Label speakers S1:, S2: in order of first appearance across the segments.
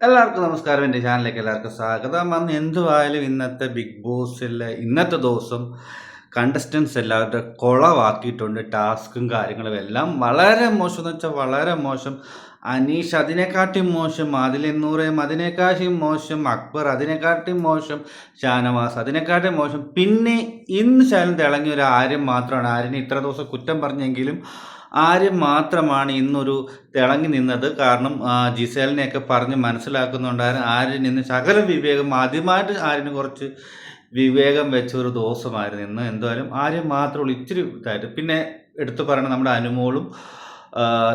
S1: എല്ലാവർക്കും നമസ്കാരം. എന്റെ ചാനലിലേക്ക് എല്ലാവർക്കും സ്വാഗതം. അന്ന് എന്തുവായാലും ഇന്നത്തെ ബിഗ് ബോസിലെ ഇന്നത്തെ ദിവസം കണ്ടസ്റ്റൻസ് എല്ലാവരുടെ കുളവാക്കിയിട്ടുണ്ട്. ടാസ്കും കാര്യങ്ങളും എല്ലാം വളരെ മോശം എന്ന് വെച്ചാൽ വളരെ മോശം. അനീഷ് അതിനെക്കാട്ടിയും മോശം അതിലെന്നൂറേം അതിനെക്കാട്ടിയും മോശം അക്ബർ അതിനെക്കാട്ടിയും മോശം ഷാനവാസ് അതിനെക്കാട്ടിയും മോശം. പിന്നെ ഇന്ന് ശാലം തിളങ്ങിയ ഒരു ആര്യം മാത്രമാണ്. ആര്യനെ ഇത്ര ദിവസം കുറ്റം പറഞ്ഞെങ്കിലും ആര്യം മാത്രമാണ് ഇന്നൊരു തിളങ്ങി നിന്നത്? കാരണം ജിസേലിനെയൊക്കെ പറഞ്ഞ് മനസ്സിലാക്കുന്നുണ്ടായിരുന്നു ആര്യൻ ഇന്ന് ശകല വിവേകം ആദ്യമായിട്ട് ആര്യന് കുറച്ച് വിവേകം വെച്ച ഒരു ദിവസമായിരുന്നു ഇന്ന്. എന്തായാലും ആര്യം മാത്രമുള്ളൂ ഇച്ചിരി ഇതായിട്ട്. പിന്നെ എടുത്തു പറയണം നമ്മുടെ അനുമോളും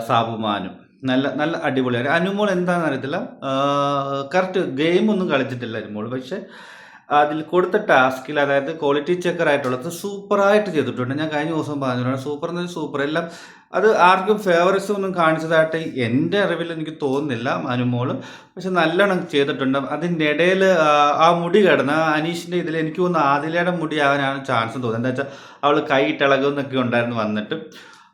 S1: സാബുമാനും. നല്ല നല്ല അടിപൊളിയാണ് അനുമോൾ എന്താണെന്ന് അറിയത്തില്ല കറക്റ്റ് ഗെയിം ഒന്നും കളിച്ചിട്ടില്ല അനുമോൾ. പക്ഷെ അതിൽ കൊടുത്ത ടാസ്കിൽ അതായത് ക്വാളിറ്റി ചെക്കർ ആയിട്ടുള്ളത് സൂപ്പറായിട്ട് ചെയ്തിട്ടുണ്ട്. ഞാൻ കഴിഞ്ഞ ദിവസം പറഞ്ഞിട്ടുണ്ട് സൂപ്പർ എന്ന് സൂപ്പർ എല്ലാം അത് ആർക്കും ഫേവറിസം ഒന്നും കാണിച്ചതായിട്ട് എന്റെ അറിവിൽ എനിക്ക് തോന്നുന്നില്ല അനുമോൾ പക്ഷെ നല്ലോണം ചെയ്തിട്ടുണ്ട്. അതിന്റെ ഇടയിൽ ആ മുടി കിടന്ന് അനീഷിന്റെ ഇതിൽ എനിക്ക് തോന്നുന്നു ആദിലയുടെ മുടി ആകാനാണ് ചാൻസ് തോന്നുന്നത്. എന്താ വെച്ചാൽ അവൾ കൈയിട്ടിളകുന്നൊക്കെ ഉണ്ടായിരുന്നു വന്നിട്ട്.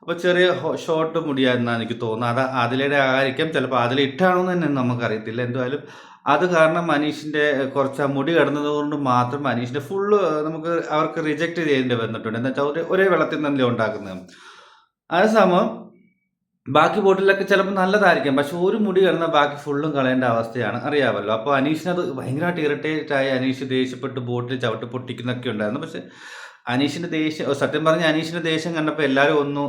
S1: അപ്പോൾ ചെറിയ ഷോർട്ട് മുടിയായിരുന്നാണ് എനിക്ക് തോന്നുന്നത്. അത് അതിലയുടെ ആയിരിക്കാം. ചിലപ്പോൾ അതിലിട്ടാണോ എന്ന് തന്നെ നമുക്കറിയത്തില്ല. എന്തായാലും അത് കാരണം മനീഷിന്റെ കുറച്ച് മുടി കിടന്നത് കൊണ്ട് മാത്രം മനീഷിന്റെ ഫുള്ള് നമുക്ക് അവർക്ക് റിജക്റ്റ് ചെയ്യേണ്ടി വന്നിട്ടുണ്ട്. എന്താ വെച്ചാൽ ഒരേ വെള്ളത്തിൽ നിന്നല്ലേ ഉണ്ടാക്കുന്നത്. അതേസമയം ബാക്കി ബോട്ടിലൊക്കെ ചിലപ്പോൾ നല്ലതായിരിക്കും. പക്ഷെ ഒരു മുടി കിടന്ന ബാക്കി ഫുള്ളും കളയേണ്ട അവസ്ഥയാണ്. അറിയാമല്ലോ. അപ്പോൾ അനീഷിനത് ഭയങ്കരമായിട്ട് ഇറിറ്റേറ്റ് ആയി അനീഷ് ദേഷ്യപ്പെട്ട് ബോട്ടിൽ ചവിട്ട് പൊട്ടിക്കുന്നൊക്കെ ഉണ്ടായിരുന്നു. പക്ഷെ അനീഷിന്റെ ദേഷ്യം സത്യം പറഞ്ഞ അനീഷിന്റെ ദേഷ്യം കണ്ടപ്പോൾ എല്ലാവരും ഒന്ന്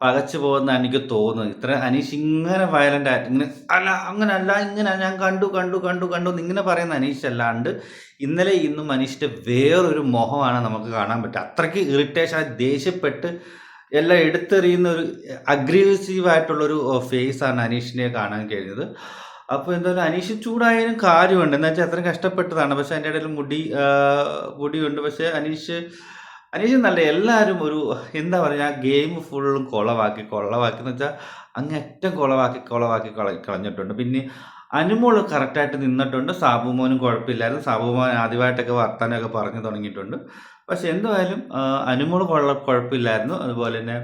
S1: പകച്ചു പോകുന്ന എനിക്ക് തോന്നുന്നത് ഇത്ര അനീഷ് ഇങ്ങനെ വയലന്റ് ആയിട്ട് ഇങ്ങനെ അല്ല അങ്ങനെ അല്ല ഇങ്ങനെ ഞാൻ കണ്ടു കണ്ടു കണ്ടു കണ്ടു ഇങ്ങനെ പറയുന്ന അനീഷ് അല്ലാണ്ട് ഇന്നലെ ഇന്നും അനീഷിന്റെ വേറൊരു മോഹമാണ് നമുക്ക് കാണാൻ പറ്റുക. അത്രയ്ക്ക് ഇറിറ്റേഷൻ ദേഷ്യപ്പെട്ട് എല്ലാം എടുത്തെറിയുന്ന ഒരു അഗ്രസീവ് ആയിട്ടുള്ളൊരു ഫേസ് ആണ് അനീഷിനെ കാണാൻ കഴിഞ്ഞത്. അപ്പോൾ എന്തായാലും അനീഷ് ചൂടായാലും കാര്യമുണ്ട്. എന്താ വെച്ചാൽ അത്രയും കഷ്ടപ്പെട്ടതാണ്. പക്ഷെ അതിന്റെ ഇടയിൽ മുടി മുടിയുണ്ട് പക്ഷേ അനീഷ് അനീഷ് നല്ല എല്ലാവരും ഒരു എന്താ പറയുക ഗെയിം ഫുള്ളും കുളവാക്കി കൊളവാക്കി എന്ന് വെച്ചാൽ അങ്ങേറ്റം കുളവാക്കി കുളവാക്കി കള കളഞ്ഞിട്ടുണ്ട്. പിന്നെ അനുമോൾ കറക്റ്റായിട്ട് നിന്നിട്ടുണ്ട്. സാബുമോനും കുഴപ്പമില്ലായിരുന്നു. സാബുമോൻ ആദ്യമായിട്ടൊക്കെ വർത്താനമൊക്കെ പറഞ്ഞു തുടങ്ങിയിട്ടുണ്ട്. പക്ഷെ എന്തായാലും കൊള്ള കുഴപ്പമില്ലായിരുന്നു. അതുപോലെ തന്നെ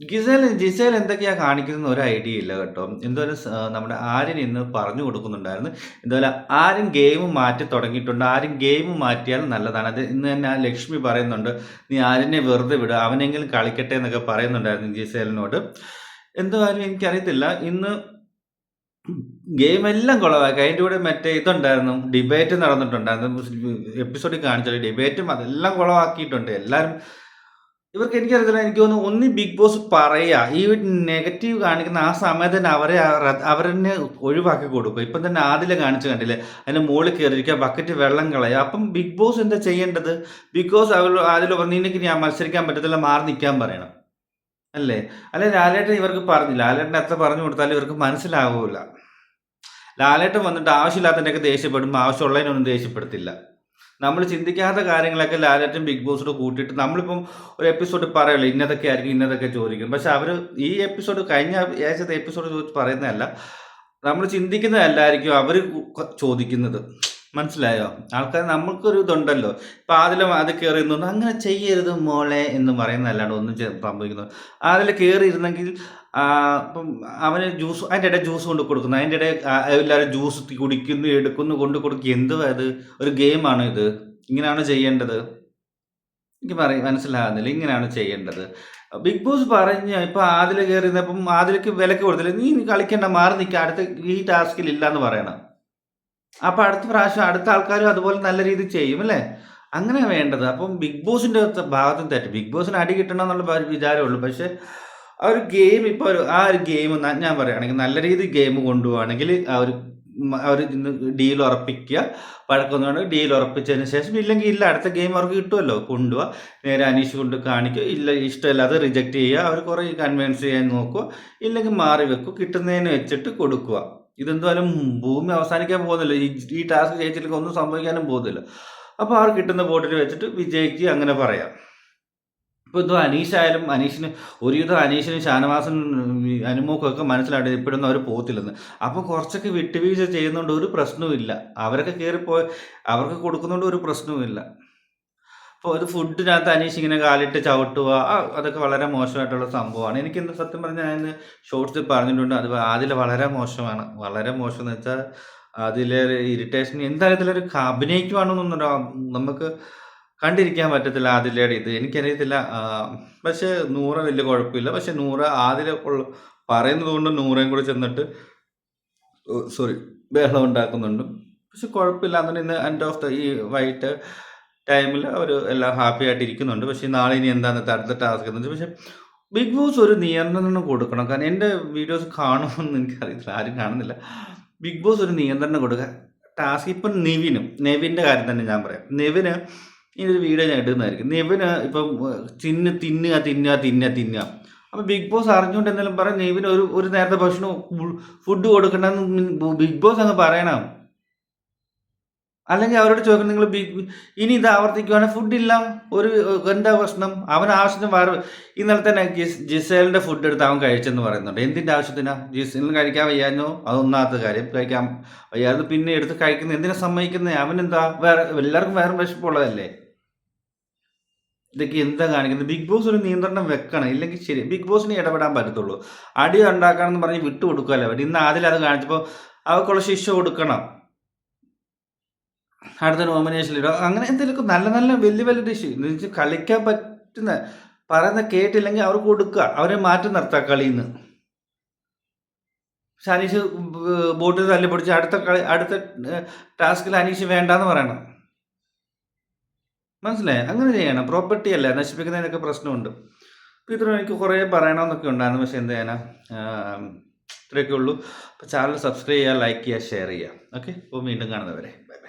S1: ജിസേൽ ജിസേൽ എന്തൊക്കെയാണ് കാണിക്കുന്ന ഒരു ഐഡിയ ഇല്ല കേട്ടോ. എന്തായാലും നമ്മുടെ ആര്യൻ ഇന്ന് പറഞ്ഞു കൊടുക്കുന്നുണ്ടായിരുന്നു. എന്തായാലും ആരും ഗെയിം മാറ്റി തുടങ്ങിയിട്ടുണ്ട്. ആരും ഗെയിം മാറ്റിയാൽ നല്ലതാണ്. അത് ഇന്ന് തന്നെ ആ ലക്ഷ്മി പറയുന്നുണ്ട് നീ ആര്യനെ വെറുതെ വിടുക അവനെങ്കിലും കളിക്കട്ടെ എന്നൊക്കെ പറയുന്നുണ്ടായിരുന്നു ജിസേലിനോട് എന്തായാലും എനിക്കറിയത്തില്ല. ഇന്ന് ഗെയിം എല്ലാം കുളവാക്കി. അതിന്റെ കൂടെ മറ്റേ ഇതുണ്ടായിരുന്നു ഡിബേറ്റ് നടന്നിട്ടുണ്ടായിരുന്നു. എപ്പിസോഡിൽ കാണിച്ചാൽ ഡിബേറ്റും അതെല്ലാം കുളവാക്കിയിട്ടുണ്ട്. എല്ലാവരും ഇവർക്ക് എനിക്കറിയത്തില്ല. എനിക്ക് തോന്നുന്നു ഒന്ന് ബിഗ് ബോസ് പറയുക ഈ നെഗറ്റീവ് കാണിക്കുന്ന ആ സമയത്ത് തന്നെ അവരെ അവ- അവരെന്നെ ഒഴിവാക്കി കൊടുക്കും. ഇപ്പം തന്നെ ആദ്യം കാണിച്ചു കണ്ടില്ലേ? അതിന്റെ മുകളിൽ കയറിയിരിക്കുക ബക്കറ്റ് വെള്ളം കളയുക. അപ്പം ബിഗ് ബോസ് എന്താ ചെയ്യേണ്ടത്? ബിഗ് ബോസ് അവർ ആദ്യം പറഞ്ഞു നിനക്ക് ഞാൻ മത്സരിക്കാൻ പറ്റത്തില്ല മാറി നിൽക്കാൻ പറയണം. അല്ലേ? അല്ലെ ലാലേട്ടൻ ഇവർക്ക് പറഞ്ഞില്ല. ലാലേട്ടൻ എത്ര പറഞ്ഞു കൊടുത്താലും ഇവർക്ക് മനസ്സിലാവില്ല ലാലേട്ടൻ വന്നിട്ട് ആവശ്യമില്ലാത്തതിന്റെയൊക്കെ ദേഷ്യപ്പെടുമ്പോൾ ആവശ്യമുള്ളതിനൊന്നും ദേഷ്യപ്പെടുത്തില്ല. നമ്മൾ ചിന്തിക്കാത്ത കാര്യങ്ങളൊക്കെ ലാലറ്റും ബിഗ് ബോസിനോട് കൂട്ടിയിട്ട് നമ്മളിപ്പം ഒരു എപ്പിസോഡ് പറയുള്ളൂ ഇന്നതൊക്കെ ആയിരിക്കും ഇന്നതൊക്കെ ചോദിക്കും. പക്ഷെ അവർ ഈ എപ്പിസോഡ് കഴിഞ്ഞ ആഴ്ചത്തെ എപ്പിസോഡ് ചോദിച്ച് പറയുന്നതല്ല നമ്മൾ ചിന്തിക്കുന്നതല്ലായിരിക്കും അവർ ചോദിക്കുന്നത്. മനസ്സിലായോ? ആൾക്കാർ നമ്മൾക്കൊരു ഇതുണ്ടല്ലോ. ഇപ്പം അതിൽ അത് കയറി ഇരുന്നു അങ്ങനെ ചെയ്യരുത് മോളെ എന്ന് പറയുന്നതല്ലാണ്ട് ഒന്നും സംഭവിക്കുന്നത് അതിൽ കയറി ഇരുന്നെങ്കിൽ ഇപ്പം അവന് ജ്യൂസ് അതിന്റെ ഇടയിൽ ജ്യൂസ് കൊണ്ട് കൊടുക്കുന്നു. അതിന്റെ ഇടയിൽ എല്ലാവരും ജ്യൂസ് കുടിക്കുന്നു എടുക്കുന്നു കൊണ്ട് കൊടുക്കുക എന്തുവാ ഇത്? ഒരു ഗെയിമാണ് ഇത്? ഇങ്ങനെയാണ് ചെയ്യേണ്ടത്? എനിക്ക് പറയും മനസ്സിലാകുന്നില്ല. ഇങ്ങനെയാണ് ചെയ്യേണ്ടത്? ബിഗ് ബോസ് പറഞ്ഞ ഇപ്പം ആതിൽ കയറി ഇപ്പം ആതിലേക്ക് വിലക്ക് കൊടുത്തില്ല. നീ കളിക്കേണ്ട മാറി നിൽക്കുക അടുത്ത ഈ ടാസ്കിൽ ഇല്ലാന്ന് പറയണം. അപ്പൊ അടുത്ത പ്രാവശ്യം അടുത്ത ആൾക്കാരും അതുപോലെ നല്ല രീതിയിൽ ചെയ്യും അല്ലേ? അങ്ങനെ വേണ്ടത്. അപ്പം ബിഗ് ബോസിന്റെ ഭാഗത്തും തെറ്റ്. ബിഗ് ബോസിന് അടി കിട്ടണം എന്നുള്ള വിചാരമുള്ളൂ. പക്ഷെ ആ ഒരു ഗെയിം ഇപ്പോൾ ഒരു ആ ഒരു ഗെയിം ഞാൻ പറയുകയാണെങ്കിൽ നല്ല രീതിയിൽ ഗെയിം കൊണ്ടുപോവാണെങ്കിൽ ആ ഒരു അവർ ഡീൽ ഉറപ്പിക്കുക. വഴക്കൊന്നുകൊണ്ട് ഡീൽ ഉറപ്പിച്ചതിന് ശേഷം ഇല്ലെങ്കിൽ ഇല്ല അടുത്ത ഗെയിം അവർക്ക് കിട്ടുമല്ലോ. കൊണ്ടുപോവുക നേരെ അനീഷ് കൊണ്ട് കാണിക്കുക. ഇല്ല ഇഷ്ടമില്ലാതെ റിജക്റ്റ് ചെയ്യുക. അവർ കുറേ കൺവിൻസ് ചെയ്യാൻ നോക്കുക. ഇല്ലെങ്കിൽ മാറി വെക്കുക. കിട്ടുന്നതിന് വെച്ചിട്ട് കൊടുക്കുക. ഇതെന്തായാലും ഭൂമി അവസാനിക്കാൻ പോകുന്നില്ല. ഈ ടാസ്ക് ജയിച്ചില്ലെങ്കിൽ ഒന്നും സംഭവിക്കാനും പോകുന്നില്ല. അപ്പോൾ അവർ കിട്ടുന്ന ബോട്ടിൽ വെച്ചിട്ട് വിജയിക്കുക അങ്ങനെ പറയാം. ഇപ്പോൾ എന്തോ അനീഷായാലും അനീഷിന് ഒരുവിധം അനീഷിനും ഷാനവാസനും ഈ അനുമോക്കൊക്കെ മനസ്സിലായിട്ട് ഇപ്പോഴൊന്നും അവർ പോകത്തില്ലെന്ന്. അപ്പോൾ കുറച്ചൊക്കെ വിട്ടുവീഴ്ച ചെയ്യുന്നതുകൊണ്ട് ഒരു പ്രശ്നവുമില്ല. അവരൊക്കെ കയറിപ്പോയി അവർക്ക് കൊടുക്കുന്നതുകൊണ്ട് ഒരു പ്രശ്നവുമില്ല. അത് ഫുഡിനകത്ത് അനീഷ് ഇങ്ങനെ കാലിട്ട് ചവിട്ടുക. അതൊക്കെ വളരെ മോശമായിട്ടുള്ള സംഭവമാണ്. എനിക്ക് ഇന്ന് സത്യം പറഞ്ഞാൽ ഞാൻ ഷോർട്സിൽ പറഞ്ഞിട്ടുണ്ട്. അത് അതിൽ വളരെ മോശമാണ്. വളരെ മോശം എന്ന് വെച്ചാൽ അതിലെ ഇറിറ്റേഷൻ എന്തായാലും ഇതിലൊരു ക- അഭിനയിക്കുവാണെന്നൊന്നും നമുക്ക് കണ്ടിരിക്കാൻ പറ്റത്തില്ല ആദിലയുടെ ഇത്. എനിക്കറിയത്തില്ല. പക്ഷെ നൂറ് വലിയ കുഴപ്പമില്ല. പക്ഷെ നൂറ് ആദില പറയുന്നത് കൊണ്ട് നൂറേയും കൂടെ ചെന്നിട്ട് സോറി ബഹളം ഉണ്ടാക്കുന്നുണ്ട്. പക്ഷെ കുഴപ്പമില്ല. അങ്ങനെ ഇന്ന് എൻഡ് ഓഫ് ദ ഈ വൈകിട്ട് ടൈമിൽ അവർ എല്ലാം ഹാപ്പി ആയിട്ട് ഇരിക്കുന്നുണ്ട്. പക്ഷേ നാളെ ഇനി എന്താണ് അടുത്ത ടാസ്ക് എന്ന് പക്ഷേ ബിഗ് ബോസ് ഒരു നിയന്ത്രണം കൊടുക്കണം. കാരണം എന്റെ വീഡിയോസ് കാണുമെന്ന് എനിക്കറിയത്തില്ല. ആരും കാണുന്നില്ല. ബിഗ് ബോസ് ഒരു നിയന്ത്രണം കൊടുക്കുക. ടാസ്ക് ഇപ്പം നിവിനും നെവിന്റെ കാര്യം തന്നെ ഞാൻ പറയാം. നെവിന് ഇനി ഒരു വീഡിയോ ഞാൻ ഇടുന്നതായിരിക്കും. നെവിന് ഇപ്പം തിന്ന് തിന്നുക തിന്നുക തിന്നുക തിന്നുക. അപ്പം ബിഗ് ബോസ് അറിഞ്ഞുകൊണ്ട് എന്തെങ്കിലും പറയാം നെവിന് ഒരു ഒരു നേരത്തെ ഭക്ഷണം ഫുഡ് കൊടുക്കണമെന്ന് ബിഗ് ബോസ് അങ്ങ് പറയണം. അല്ലെങ്കിൽ അവരോട് ചോദിക്കണം നിങ്ങൾ ഇനി ഇത് ആവർത്തിക്കുവാണെങ്കിൽ ഫുഡില്ല ഒരു എന്താ പ്രശ്നം? അവൻ ആവശ്യത്തിന് വേറെ ഇന്നലെ തന്നെ ജിസ് ജിസേലിന്റെ ഫുഡ് എടുത്ത് അവൻ കഴിച്ചെന്ന് പറയുന്നുണ്ട്. എന്തിന്റെ ആവശ്യത്തിനാ? ജിസേലിന് കഴിക്കാൻ വയ്യാഞ്ഞോ? അതൊന്നാത്ത കാര്യം. കഴിക്കാൻ വയ്യാതെ പിന്നെ എടുത്ത് കഴിക്കുന്നത് എന്തിനാ സമ്മതിക്കുന്നത് അവനെന്താ? വേറെ എല്ലാവർക്കും വേറെ വിശപ്പുള്ളതല്ലേ? ഇതൊക്കെ എന്താ കാണിക്കുന്നത്? ബിഗ് ബോസ് ഒരു നിയന്ത്രണം വെക്കണം. ഇല്ലെങ്കിൽ ശരി ബിഗ് ബോസിന് ഇടപെടാൻ പറ്റത്തുള്ളൂ. അടി ഉണ്ടാക്കണം എന്ന് പറഞ്ഞ് വിട്ടു കൊടുക്കുമല്ലോ അവർ ഇന്ന് ആദ്യം അത് കാണിച്ചപ്പോൾ അവർക്കുള്ള ശിക്ഷ കൊടുക്കണം. അടുത്ത നോമിനേഷനിൽ ഇടുക. അങ്ങനെ എന്തെങ്കിലുമൊക്കെ നല്ല നല്ല വലിയ വലിയ ഡിഷ് എന്ന് വെച്ചാൽ കളിക്കാൻ പറ്റുന്ന പറയുന്ന കേട്ടില്ലെങ്കിൽ അവർ കൊടുക്കുക. അവരെ മാറ്റി നിർത്തുക കളിയിൽ നിന്ന് പക്ഷെ അനീഷ് ബോട്ടിൽ തല്ലി പിടിച്ച് അടുത്ത കളി അടുത്ത ടാസ്കിൽ അനീഷ് വേണ്ടാന്ന് പറയണം. മനസ്സിലായി? അങ്ങനെ ചെയ്യണം. പ്രോപ്പർട്ടി അല്ല? നശിപ്പിക്കുന്നതിനൊക്കെ പ്രശ്നമുണ്ട്. അപ്പോൾ ഇത്ര എനിക്ക് കുറേ പറയണമെന്നൊക്കെ ഉണ്ടായിരുന്നു. പക്ഷെ എന്ത് ചെയ്യാനാ? ഇത്രയൊക്കെ ഉള്ളൂ. അപ്പോൾ ചാനൽ സബ്സ്ക്രൈബ് ചെയ്യുക ലൈക്ക് ചെയ്യുക ഷെയർ ചെയ്യുക. ഓക്കെ അപ്പോൾ വീണ്ടും കാണുന്നവരെ. Bye bye